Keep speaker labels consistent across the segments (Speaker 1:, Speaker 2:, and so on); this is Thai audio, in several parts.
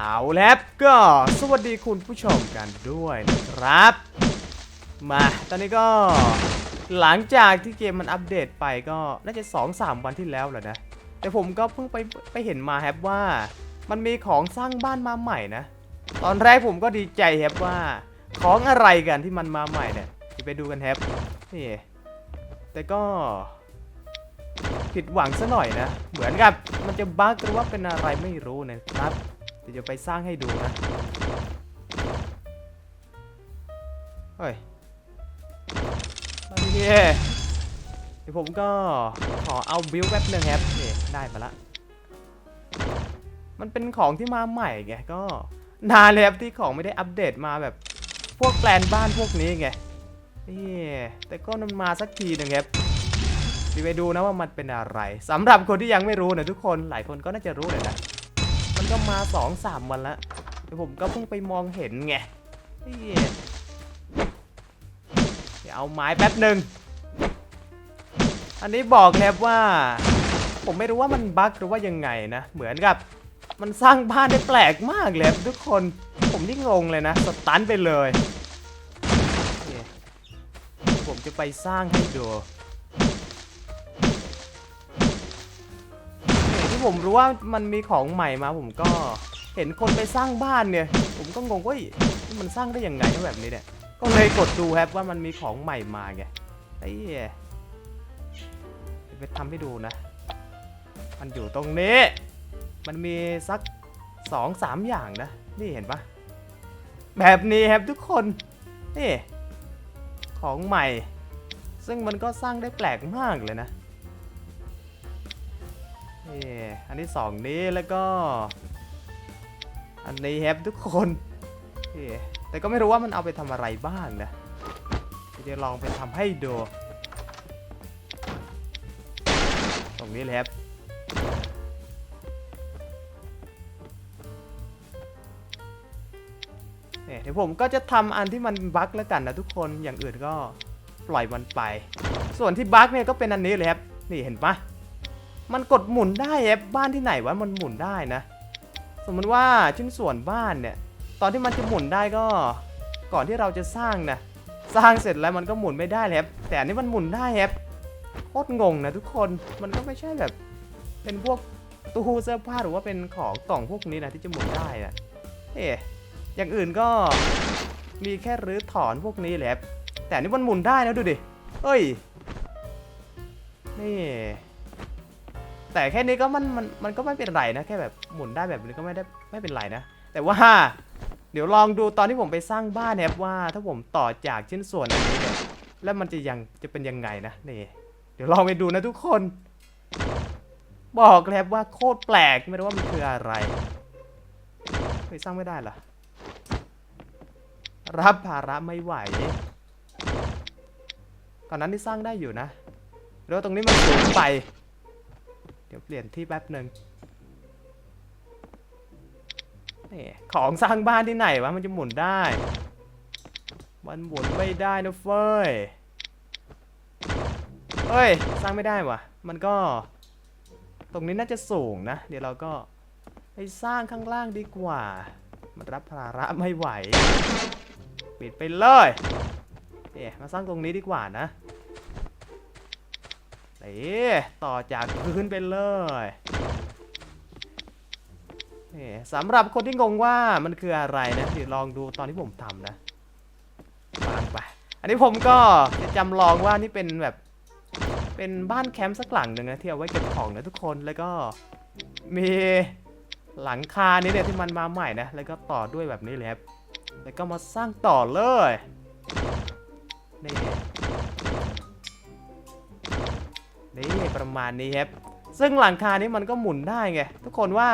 Speaker 1: เอาแล้วก็สวัสดีคุณผู้ชมกันด้วยนะครับ มาตอนนี้ก็หลังจากที่เกมมันอัปเดตไปก็น่าจะ 2-3 วันที่แล้วแหละนะ แต่ผมก็เพิ่งไปไปเห็นมาแฮปว่ามันมีของสร้างบ้านมาใหม่นะ ตอนแรกผมก็ดีใจแฮปว่า ของอะไรกันที่มันมาใหม่เนี่ยไปดูกันแฮปนี่แต่ก็ผิดหวังซะหน่อยนะ เหมือนกับมันจะบั๊กหรือว่าเป็นอะไรไม่รู้นะครับ เดี๋ยวไปสร้างให้ดูนะ เฮ้ยโอเคเดี๋ยวผมก็ขอเอาบิลแป๊บหนึงครับนี่ได้มาละ มันเป็นของที่มาใหม่ไงก็นานแล้วที่ของไม่ได้อัปเดตมาแบบ พวกแปลนบ้านพวกนี้ไงนี่แต่ก็มันมาสักทีหนึ่งครับดีไปดูนะว่ามันเป็นอะไรสำหรับคนที่ยังไม่รู้นะทุกคนหลายคนก็น่าจะรู้เลยนะ ก็มา2อสามวันล้วแต่ผมก็เพิ่งไปมองเห็นไงเดี๋ยวเอาไม้แป๊บหนึ่ง อันนี้บอกแนบว่า ผมไม่รู้ว่ามันบั๊กหรือว่ายังไงนะ เหมือนกับมันสร้างบ้านได้แปลกมากเลยครับทุกคน ผมนี่งงเลยนะ สตันไปเลย ผมจะไปสร้างให้ดู ที่ผมรู้ว่ามันมีของใหม่มาผมก็เห็นคนไปสร้างบ้านเนี่ย ผมก็งงว่ามันสร้างได้ยังไงแบบนี้เนี่ย ก็เลยกดดูครับว่ามันมีของใหม่มาไงไอ้เดี๋ยวไปทำให้ดูนะ มันอยู่ตรงนี้ มันมีสักสองสามอย่างนะ นี่เห็นปะแบบนี้ครับทุกคน นี่ ของใหม่ ซึ่งมันก็สร้างได้แปลกมากเลยนะ อันที่สองนี้แล้วก็ อันนี้แฮปทุกคนแต่ก็ไม่รู้ว่ามันเอาไปทำอะไรบ้างนะเดี๋ยวจะลองไปทำให้ดู ตรงนี้เลยครับเนี่ยเดี๋ยวผมก็จะทำอันที่มันบั๊กแล้วกันนะทุกคนอย่างอื่นก็ปล่อยมันไป ส่วนที่บั๊กเนี่ยก็เป็นอันนี้เลยครับ นี่เห็นปะ มันกดหมุนได้แอปบ้านที่ไหนวะมันหมุนได้นะ สมมติว่าชิ้นส่วนบ้านเนี่ย ตอนที่มันจะหมุนได้ก็ ก่อนที่เราจะสร้างนะสร้างเสร็จแล้วมันก็หมุนไม่ได้แฮปแต่อันนี้มันหมุนได้แฮปโคตรงงนะทุกคนมันก็ไม่ใช่แบบ เป็นพวกตู้เสื้อผ้าหรือว่าเป็นของกล่องพวกนี้นะที่จะหมุนได้นะเอ๊อย่างอื่นก็มีแค่รื้อถอนพวกนี้แหละครับแต่นนี้มันหมุนได้นะดูดิเอ้ยนี่ แต่แค่นี้ก็มันมันมันก็ไม่เป็นไรนะแค่แบบหมุนได้แบบนี้ก็ไม่ได้ไม่เป็นไรนะ แต่ว่าเดี๋ยวลองดูตอนที่ผมไปสร้างบ้านเนี่ยว่า ถ้าผมต่อจากชิ้นส่วนอันนี้แล้วมันจะยังจะเป็นยังไงนะนี่เดี๋ยวลองไปดูนะทุกคน บอกแล้วว่าโคตรแปลกไม่รู้ว่ามันคืออะไรเฮ้ยสร้างไม่ได้เหรอรับภาระไม่ไหวก่อนนั้นที่สร้างได้อยู่นะแล้วตรงนี้มันสูงไป เดี๋ยวเปลี่ยนที่แป๊บหนึ่งนี่ของสร้างบ้านที่ไหนวะมันจะหมุนได้ มันหมุนไม่ได้นะเฟ้ยเฮ้ย สร้างไม่ได้วะมันก็ ตรงนี้น่าจะสูงนะ เดี๋ยวเราก็ไปสร้างข้างล่างดีกว่า มันรับภาระไม่ไหว ปิดไปเลยเอ๊ะมาสร้างตรงนี้ดีกว่านะ ต่อจากพื้นไปเลยสำหรับคนที่งงว่ามันคืออะไรนะเดี๋ยวลองดูตอนที่ผมทำนะวางไป อันนี้ผมก็จะจำลองว่านี่เป็นแบบ เป็นบ้านแคมป์สักหลังหนึ่งนะที่เอาไว้เก็บของนะทุกคนแล้วก็มีหลังคานี้เนี่ยที่มันมาใหม่นะแล้วก็ต่อด้วยแบบนี้เลยครับแล้วก็มาสร้างต่อเลยนี่ นี่ประมาณนี้ครับ ซึ่งหลังคานี้มันก็หมุนได้ไงทุกคนว่า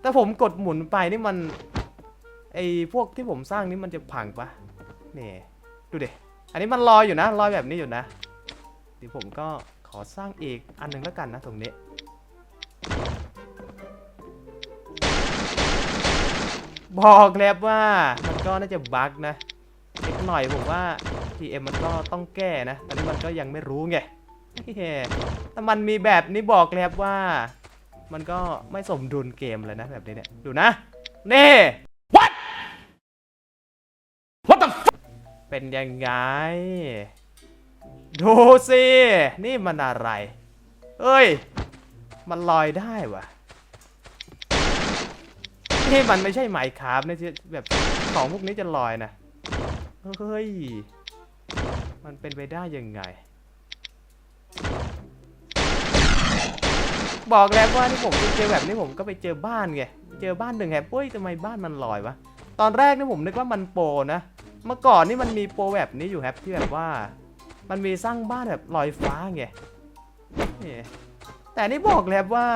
Speaker 1: แต่ผมกดหมุนไปนี่มันไอพวกที่ผมสร้างนี่มันจะพังปะนี่ดูดิอันนี้มันลอยอยู่นะลอยแบบนี้อยู่นะเดี๋ยวผมก็ขอสร้างอีกอันหนึ่งแล้วกันนะตรงนี้บอกแล้วว่ามันก็น่าจะบั๊กนะเล็กหน่อยผมว่า PM มันก็ต้องแก้นะอันนี้มันก็ยังไม่รู้ไง ถ้ามันมีแบบนี้บอกเลยครับว่า มันก็ไม่สมดุลเกมเลยนะแบบนี้เนี่ย ดูนะ นี่
Speaker 2: What? What the? F-
Speaker 1: เป็นยังไง ดูสิ นี่มันอะไร เอ้ย มันลอยได้วะนี่มันไม่ใช่ไหมครับนะที่แบบของพวกนี้จะลอยนะ เฮ้ย มันเป็นไปได้ยังไง บอกแล้วว่าที่ผมเจอแบบนี้ผมก็ไปเจอบ้านไงเจอบ้านหนึ่งแฮปเฮ้ยทำไมบ้านมันลอยวะตอนแรกนี่ผมนึกว่ามันโปรนะเมื่อก่อนนี่มันมีโปรแบบนี้อยู่แฮปที่แบบว่า มันมีสร้างบ้านแบบลอยฟ้าไงแต่นี่บอกแล้วว่า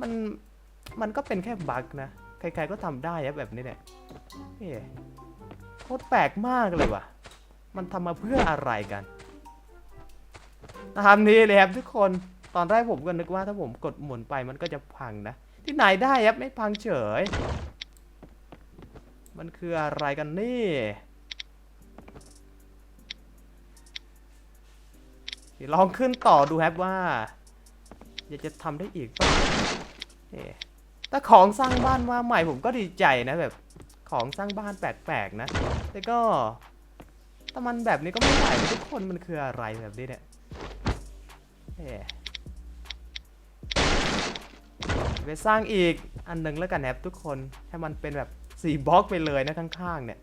Speaker 1: มันมันก็เป็นแค่บั๊กนะใครๆก็ทำได้ครับแบบนี้เนี่ยนี่โคตรแปลกมากเลยว่ะ มันทำมาเพื่ออะไรกันตามนี้เลยครับทุกคน ตอนแรกผมก็นึกว่าถ้าผมกดหมุนไปมันก็จะพังนะ ที่ไหนได้ครับไม่พังเฉย มันคืออะไรกันนี่เดี๋ยวลองขึ้นต่อดูครับว่าอยากจะทำได้อีกเปล่าเอ๊ะถ้าของสร้างบ้านมาใหม่ผมก็ดีใจนะแบบ ของสร้างบ้านแปลกๆนะ แต่ก็ถ้ามันแบบนี้ก็ไม่ไหวทุกคนมันคืออะไรแบบนี้เนี่ยเอ๊ะ ไปสร้างอีกอันหนึ่งแล้วกันนะครับทุกคนให้มันเป็นแบบสี่บล็อกไปเลยนะข้างๆเนี่ย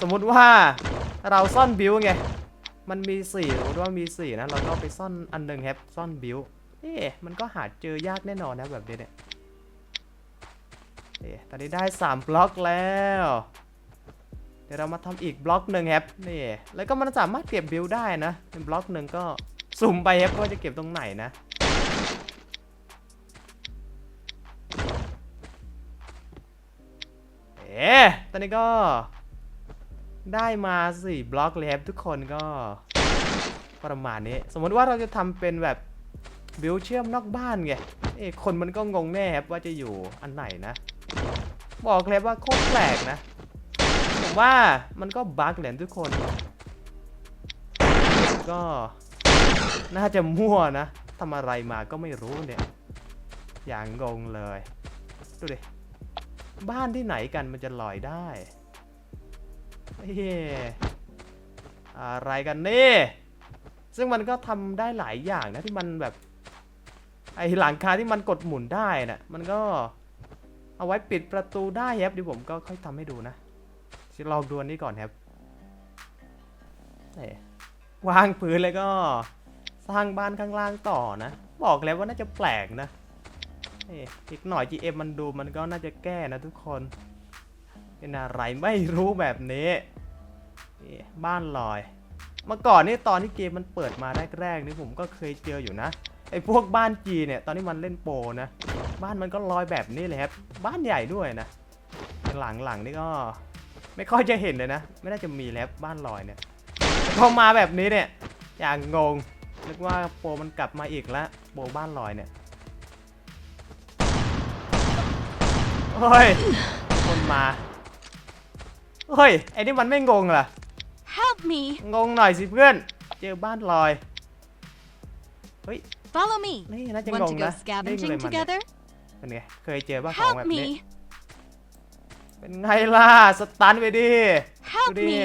Speaker 1: สมมุติว่าเราซ่อนบิวไงมันมีสี่สมมติว่ามีสี่นะเราก็ไปซ่อนอันหนึ่งครับซ่อนบิวเอ๊มันก็หาเจอยากแน่นอนนะแบบนี้เนี่ยเอ๊ตอนนี้ได้สามบล็อกแล้วเดี๋ยวเรามาทำอีกบล็อกหนึ่งครับนี่แล้วก็มันสามารถเก็บบิวได้นะเป็นบล็อกหนึ่งก็ สุ่มไปครับว่าจะเก็บตรงไหนนะ เอ๊ะตอนนี้ก็ ได้มาสี่บล็อกเลยครับทุกคนก็ประมาณนี้ สมมติว่าเราจะทำเป็นแบบบิวเชื่อมนอกบ้านไงเอ๊คนมันก็งงแน่ครับว่าจะอยู่อันไหนนะ บอกเลยว่าโคตรแปลกนะ ผมว่ามันก็บั๊กแหละทุกคน ก็ น่าจะมั่วนะทำอะไรมาก็ไม่รู้เนี่ย อย่างงงเลย ดูดิ บ้านที่ไหนกันมันจะลอยได้เฮ้อะไรกันนี่ ซึ่งมันก็ทำได้หลายอย่างนะที่มันแบบไอหลังคาที่มันกดหมุนได้นะมันก็เอาไว้ปิดประตูได้ครับเดี๋ยวผมก็ค่อยทำให้ดูนะลองดูอันนี้ก่อนครับวางพื้นเลยก็ สร้างบ้านข้างล่างต่อนะ บอกแล้วว่าน่าจะแปลกนะเอ้ยอีกหน่อย GM มันดูมันก็น่าจะแก้นะทุกคน เป็นอะไรไม่รู้แบบนี้ บ้านลอย เมื่อก่อนนี่ตอนที่เกมมันเปิดมาแรกๆนี่ผมก็เคยเจออยู่นะไอ้พวกบ้านจีเนี่ยตอนที่มันเล่นโปนะ บ้านมันก็ลอยแบบนี้เลยครับ บ้านใหญ่ด้วยนะ หลังๆนี่ก็ไม่ค่อยจะเห็นเลยนะ ไม่น่าจะมีแล้วบ้านลอยเนี่ยพอมาแบบนี้เนี่ยอย่างงง นึกว่าโปรมันกลับมาอีกแล้วโปรบ้านลอยเนี่ยเฮ้ย คนมาเฮ้ย ไอ้นี่มันไม่งงเหรอ
Speaker 3: Help me!
Speaker 1: งงหน่อยสิเพื่อน เจอบ้านลอย เฮ้ย
Speaker 3: Follow me!
Speaker 1: นี่น่าจะง
Speaker 3: Want
Speaker 1: ง
Speaker 3: to go
Speaker 1: นะนิ่งเลย
Speaker 3: scavenging
Speaker 1: มันเนี่ย
Speaker 3: together?
Speaker 1: เป็นไง เคยเจอบ้าของแบ
Speaker 3: Help
Speaker 1: บนี้
Speaker 3: me!
Speaker 1: เป็นไงล่ะ สตันไปดิดู
Speaker 3: Help
Speaker 1: ดิ
Speaker 3: me!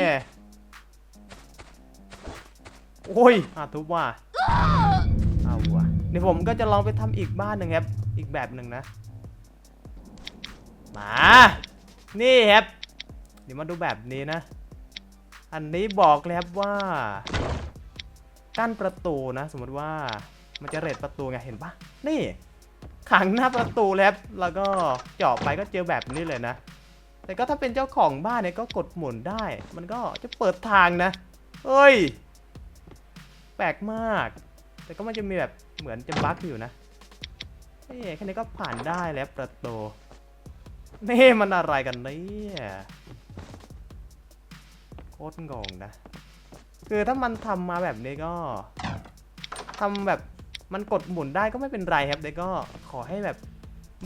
Speaker 1: โอ้ยอาทุบว่า เอาวะเดี๋ยวผมก็จะลองไปทำอีกบ้านหนึ่งครับ อีกแบบหนึ่งนะ มา นี่ครับ เดี๋ยวมาดูแบบนี้นะ อันนี้บอกเลยครับว่า กั้นประตูนะ สมมติว่ามันจะเรทประตูไงเห็นปะนี่ขังหน้าประตูแล้วแล้วก็เจาะไปก็เจอแบบนี้เลยนะ แต่ก็ถ้าเป็นเจ้าของบ้านเนี่ยก็กดหมุนได้ มันก็จะเปิดทางนะเฮ้ย แปลกมาก แต่ก็มันจะมีแบบเหมือนจะบั๊กอยู่นะเฮ้ยแค่นี้ก็ผ่านได้แล้วประตูนี่มันอะไรกันเนี่ยโคตรงงนะ คือถ้ามันทำมาแบบนี้ก็ทำแบบมันกดหมุนได้ก็ไม่เป็นไรครับแต่ก็ขอให้แบบ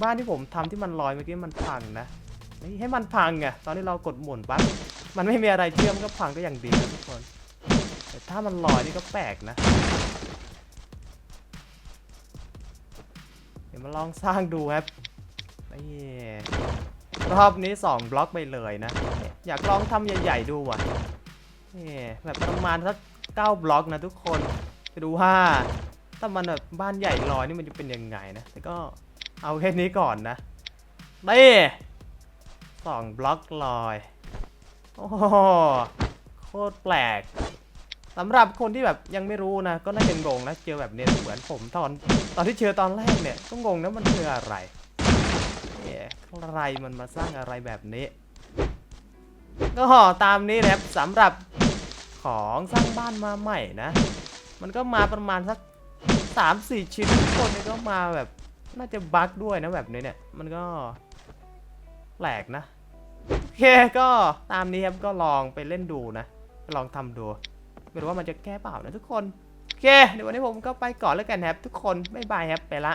Speaker 1: บ้านที่ผมทำที่มันลอยเมื่อกี้มันพังนะให้มันพังไงตอนที่เรากดหมุนปั๊บมันไม่มีอะไรเชื่อมก็พังก็อย่างดีนะทุกคน ถ้ามันลอยนี่ก็แปลกนะ เดี๋ยวมาลองสร้างดูครับนี่รอบนี้ 2 บล็อกไปเลยนะ อยากลองทำใหญ่ ๆ ดูว่ะนี่แบบประมาณสัก9บล็อกนะทุกคนไปดูว่าถ้ามันแบบบ้านใหญ่ลอยนี่มันจะเป็นยังไงนะ แต่ก็เอาแค่นี้ก่อนนะนี่สองบล็อกลอย โอ้โห โคตรแปลก สำหรับคนที่แบบยังไม่รู้นะ ก็น่าจะงงนะเจอแบบเนี้ยเหมือนผมตอน ตอนที่เจอตอนแรกเนี่ยก็งงนะมันคืออะไรเอ๊ะใครมันมาสร้างอะไรแบบนี้ ก็ห่อตามนี้นะครับสำหรับของสร้างบ้านมาใหม่นะ มันก็มาประมาณสักสามสี่ชิ้นทุกคนเนี่ยก็มาแบบน่าจะบั๊กด้วยนะแบบนี้เนี่ย มันก็แปลกนะโอเคก็ตามนี้ครับก็ลองไปเล่นดูนะ ลองทำดู ไม่รู้ว่ามันจะแก้เปล่านะทุกคน โอเคเดี๋ยววันนี้ผมก็ไปก่อนแล้วกันครับทุกคน บ๊ายบายครับไปละ